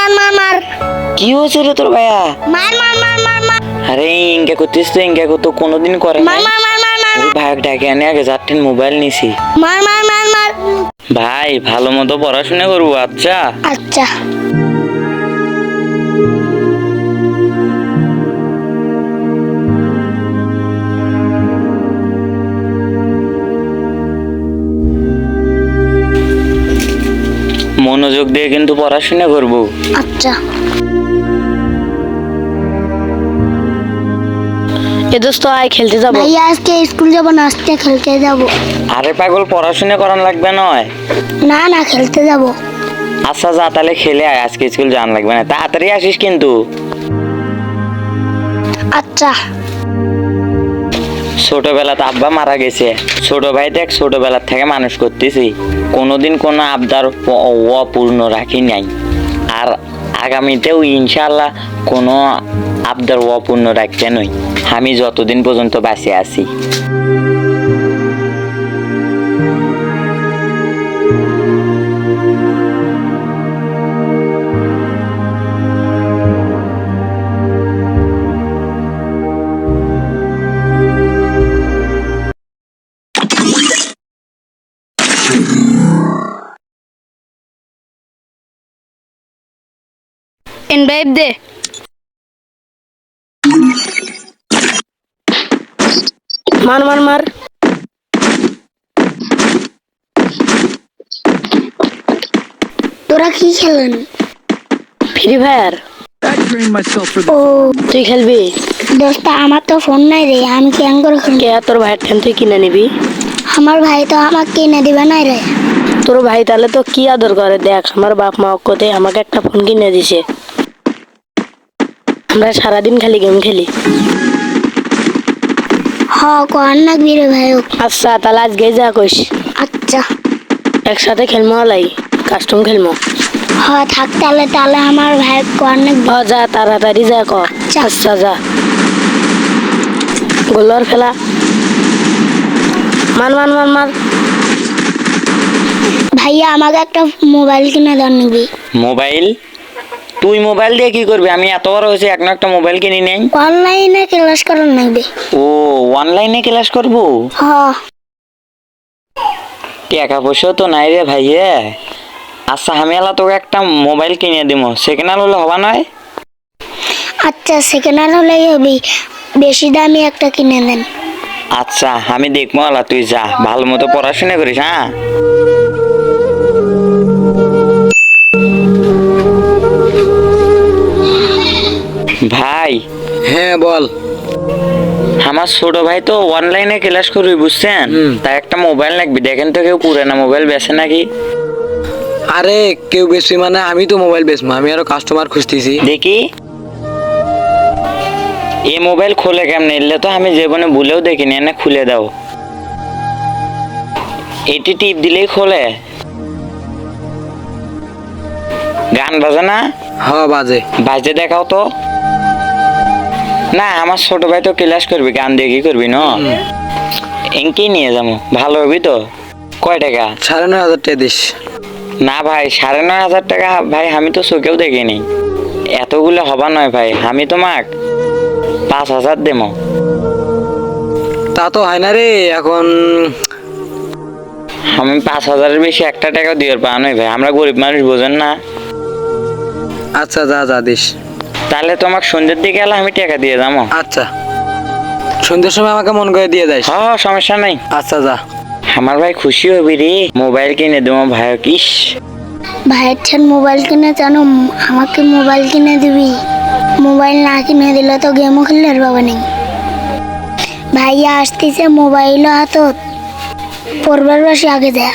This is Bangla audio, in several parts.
মার মার মার কি হয়েছে রে তোর ভাইয়া মার মার মার মার মার আরে ইনকা করতিস তো ইনকে করতো কোনোদিন করে মার মার মার মার মার ভাইক ডাকে আনে আগে চারটেন মোবাইল নিছি মার মার মার মার ভাই ভালো মতো পড়াশোনা করব আচ্ছা আচ্ছা মনোযোগ দিয়ে কিন্তু পড়াশোনা করব। আচ্ছা। এ দোস্ত আয় খেলতে যাব। ভাইয়া আজকে স্কুল যাব না আজকে খেলতে যাব। আরে পাগল পড়াশোনা করান লাগবে নয় না না খেলতে যাব। আচ্ছা যা তাহলে খেলে আয় আজকে স্কুল যান লাগবে না। তাড়াতাড়ি আসিস কিন্তু। আচ্ছা। ছোটবেলাতে আব্বা মারা গেছে। ছোট ভাই দেখ ছোটবেলার থেকে মানুষ করতেছি। কোনোদিন কোনো আবদার অপূর্ণ রাখি নাই। আর আগামীতেও ইনশাল্লাহ কোনো আবদার অপূর্ণ রাখতে নই আমি যতদিন পর্যন্ত বাঁচে আছি। ইনভাইট দে। মার মার মার। তোরা কি খেলেন? ফ্রি ফায়ার তুই খেলবি? দোস্ত আমার তো ফোন নাই রে আমি কেন করে খেলব কে তোর ভাইয়ের ঠেন তুই কিনে নিবি? আমার ভাই তো আমাকে কিনে দিবে না রে। তোর ভাই তাহলে তো কি আদর করে? দেখ আমার বাপ মা অক্ষতে আমাকে একটা ফোন কিনে দিছে। আমরা সারাদিন খালি গেম খেলি। হ কর নাকবি রে ভাই আচ্ছা তাহলে আজকে যা কইস। আচ্ছা। একসাথে খেলমো লাই কাস্টম খেলমো। হ থাক তাহলে তাহলে আমার ভাই কর নাকবি হ যা তাড়াতাড়ি যা ক যা। আচ্ছা যা। গোলর খেলা মান মান মান মান। ভাইয়া আমাকে একটা মোবাইল কিনে দেন নিবি। মোবাইল? তুই মোবাইল দিয়ে কি করবি? আমি এত বড় হয়েছে এক না একটা মোবাইল কিনে নেই। অনলাইনে ক্লাস করার নাকবি ও অনলাইনে ক্লাস করব? হ টাকা পয়সা তো নাই রে ভাইয়ে। আচ্ছা আমি এলা তোকে একটা মোবাইল কিনে দিব সেকেন্ড হ্যান্ড হলে হবা নয়? আচ্ছা সেকেন্ড হ্যান্ড হলেই হবে। বেশি দামি একটা কিনে দেন আচ্ছা আমি দেখব আলা তুই যা। ভালো মতো পড়াশোনা করিস হ্যাঁ? ভাই। হ্যাঁ বল। আমার ছোট ভাই তো অনলাইনে ক্লাস করবি বুঝছেন। তাই একটা মোবাইল লাগবে। দেখেন তো কেউ পুরানা মোবাইল বেছে নাকি? আরে কেউ বেশি মানে আমি তো মোবাইল বেচবো আমি আরও কাস্টমার খুঁজতেছি। দেখি। এই মোবাইল খোলে কেমনে? এলে তো আমি জীবনে ভুলেও দেখিনি এনে খুলে দাও। এটি টিপ দিলেই খোলে। গান বাজে না? হ বাজে। বাজে দেখাও তো। না আমার ছোট ভাই তো ক্লাস করবি গান দিয়ে কি করবি না? এঙ্কি নিয়ে যাব ভালো হবি তো। কয় টাকা? সাড়ে নয় হাজার টাকা দিস। না ভাই সাড়ে নয় হাজার টাকা ভাই আমি তো চোখেও দেখিনি। এতগুলো হবা নয় ভাই আমি তোমাক পাঁচ হাজার দেবো। তা তো হয় না রে এখন আমি পাঁচ হাজারের বেশি একটা টাকা দিয়ে পাওয়া নয় ভাই আমরা গরিব মানুষ বোঝেন না। আচ্ছা যা যা দিস। তাহলে তোমাকে সন্ধ্যের দিকে এলে আমি টাকা দিয়ে যাব। আচ্ছা। সন্ধ্যের সময় আমাকে মন করে দিয়ে যাস। হ্যাঁ সমস্যা নাই। আচ্ছা যা। আমার ভাই খুশি হবি রে মোবাইল কিনে দেবো ভাই কিস ভাইয়ের ছেন মোবাইল কিনে জানো আমাকে মোবাইল কিনে দিবি। মোবাইল না কিনে দিলে তো গেমও খেললে বাবা নেই ভাইয়া আসতেছে মোবাইলও হাতত। পড়বার বসে আগে দেয়া।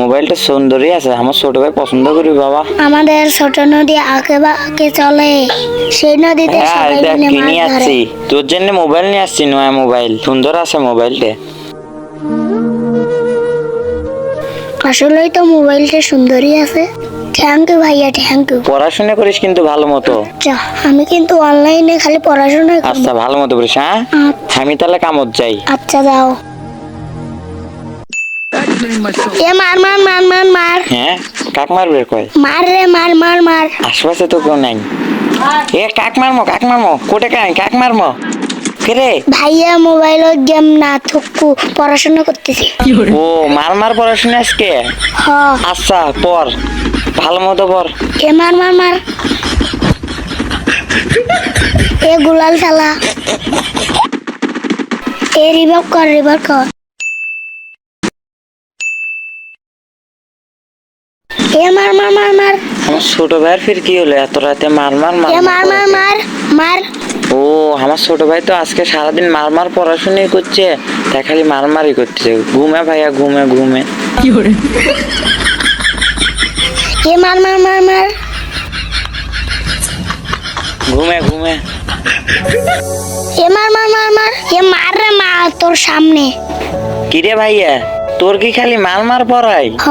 মোবাইলটা সুন্দরই আছে আমার ছোট ভাই পছন্দ করি বাবা। আমাদের ছোট নদী আঁকে বাঁকে চলে। সেই নদীতে হ্যাঁ সবাই মিলে মাছ নিয়ে আসছি তোর জন্য মোবাইল নিয়ে আসছি নয়া মোবাইল। সুন্দর আছে মোবাইলটা। আসলেই তো মোবাইলটা সুন্দরই আছে। থ্যাংক ইউ ভাইয়া থ্যাংক ইউ পড়াশোনা করিস কিন্তু ভালো মতো। আচ্ছা আমি কিন্তু অনলাইনে খালি পড়াশোনা করব আচ্ছা ভালো মতো করিস হ্যাঁ? আচ্ছা। আমি তাহলে কামত যাই। আচ্ছা যাও. এ মার মার মার মার মার। হ্যাঁ কাক মারবে কয়? মার রে মার মার মার। আশেপাশে তো কেউ নাই। এ কাক মারমো কাক মারমো কোটে কাই কাক মারমো। কে ভাইয়া মোবাইলত গেম না থুকু পড়াশোনা করতেছি। ও মার মার পড়াশোনা আজকে? হ। আচ্ছা পর ভালো মতো পর এ মার মার মার। এ গুলাল খেলা এ রিভাইভ কর রিভাইভ কর। এ মার মার মার মার। আমার ছোট ভাইয়ের ফির কি হলো? এত রাতে মার মার মার এ মার মার মার মার ও আমার ছোট ভাই তো আজকে সারাদিন মার মার পড়াশোনাই করছে। তাই খালি মার মারই করছে ঘুমে ভাইয়া ঘুমে ঘুমে। এ মার মার মার মার। ঘুমে ঘুমে। এ মার মার মার মার। এ মার রে মা তোর সামনে। কিরে ভাইয়া তোর কি খালি মার মার পড়াই হ।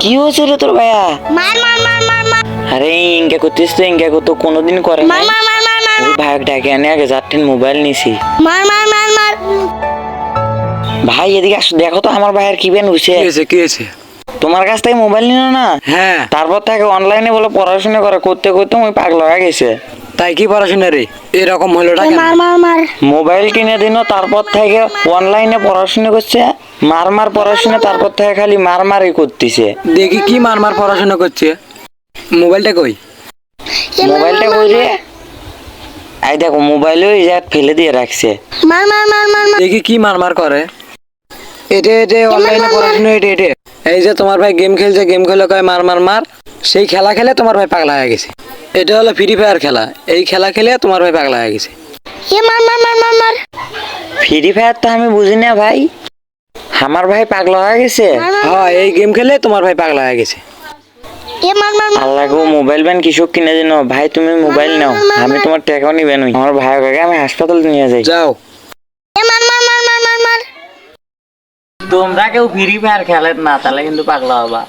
কি হয়েছে রে তোর ভাইয়া? মার মার মার মার মার। আরে ইঙ্গা করতিস তো ইঙ্গা করতো কোনোদিন করে মার মার মার মার মার ওই ভাইক ডাকে আনে আগে চারটেন মোবাইল নিছি। মার মার মার মার। ভাই এদিকে আসো দেখো তো আমার ভাইয়ের কি বেন হয়েছে কি হয়েছে কি হয়েছে? তোমার কাছ থেকে মোবাইল নিল না? হ্যাঁ। তারপর থেকে অনলাইনে বলে পড়াশোনা করে করতে করতে ওই পাগল হয়ে গেছে। তাই কি পড়াশোনা রে? এরকম হলো মার মার মার। মোবাইল কিনে দিন তারপর থেকে অনলাইনে পড়াশোনা করছে। মার মার পড়াশোনা তারপর থেকে খালি মার মারই করতেছে। দেখি কি মার মার পড়াশোনা করছে। মোবাইলটা কই? মোবাইলটা কই রে? এই দেখো মোবাইলে ওই জায়গা ফেলে দিয়ে রাখছে। মার মার মার মার মার। দেখি কি মার মার করে। এটা এটা অনলাইনে পড়াশোনা এটা এটা। এই যে তোমার ভাই গেম খেলছে গেম খেলে কয় মার মার মার। সেই খেলা খেলে তোমার ভাই পাগলা হয়ে গেছে। এটা হলো ফ্রি ফায়ার খেলা এই খেলা খেলে তোমার ভাই পাগলা হয়ে গেছে এ মার মার মার মার মার ফ্রি ফায়ার তো আমি বুঝি না ভাই আমার ভাই পাগল হয়ে গেছে হ্যাঁ এই গেম খেলে তোমার ভাই পাগলা হয়ে গেছে এ মার মার মার আল্লাহ গো মোবাইল ব্যান কৃষক কিনে দিন ভাই তুমি মোবাইল নাও আমি তোমার টাকাও নিবে নই আমার ভাই কাকে আমি হাসপাতাল নিয়ে যাই যাও এ মার মার মার মার মার মার তোমরা কেউ ফ্রি ফায়ার খেলেন না তাহলে কিন্তু পাগলা হবা